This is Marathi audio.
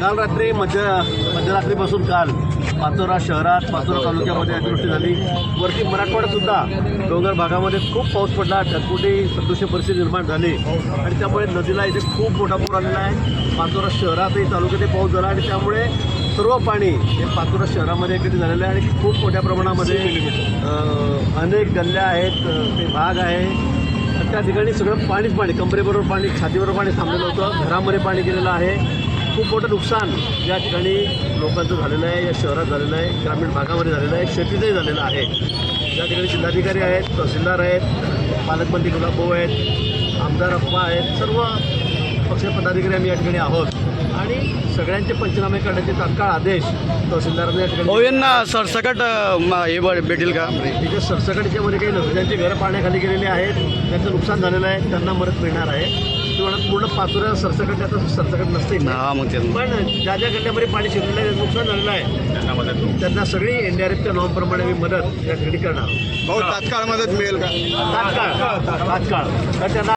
काल रात्री मध्य मध्यरात्रीपासून काल पाचोरा शहरात पाचोरा तालुक्यामध्ये अतिवृष्टी झाली. वरती मराठवाड्यात सुद्धा डोंगर भागामध्ये खूप पाऊस पडला. ढगफुटी सदृश्य परिस्थिती निर्माण झाली. आणि त्यामुळे नदीला इथे खूप मोठा पूर आलेला आहे. पाचोरा शहरातही तालुक्यातही पाऊस झाला आणि त्यामुळे सर्व पाणी हे पाचोरा शहरामध्ये एकत्रित झालेलं आहे. आणि खूप मोठ्या प्रमाणामध्ये अनेक गल्ल्या आहेत. ते भाग आहे. त्या ठिकाणी सगळं पाणीच पाणी कमरेबरोबर पाणी छातीबरोबर पाणी थांबलेलं होतं. घरामध्ये पाणी गेलेलं आहे. खूप मोठं नुकसान या ठिकाणी लोकांचं झालेलं आहे या शहरात झालेलं आहे ग्रामीण भागामध्ये झालेलं आहे शेतीचंही झालेलं आहे. या ठिकाणी जिल्हाधिकारी आहेत तहसीलदार आहेत पालकमंत्री गुलाबभाऊ आहेत आमदार अप्पा आहेत सर्व पक्ष पदाधिकारी आम्ही या ठिकाणी आहोत. आणि सगळ्यांचे पंचनामे करण्याचे तात्काळ आदेश तहसीलदारांनी या ठिकाणी सरसकट म- हे ब- भेटेल का? तिथे सरसकटच्यामध्ये काही नव्हतं ज्यांची घरं पाण्याखाली गेलेली आहेत त्यांचं नुकसान झालेलं आहे त्यांना मदत मिळणार आहे. पूर्ण पाचोऱ्या सरसकट त्याचं सरसकट नसते हा मग ते पण ज्या ज्या गल्ल्यामध्ये पाणी शिरलेलं आहे नुकसान झालेलं आहे. त्यांना सगळी एनडीआरएफच्या नॉर्मप्रमाणे मी मदत या ठिकाणी करणार भाऊ तात्काळ मदत मिळेल का? तात्काळ तात्काळ. तर त्यांना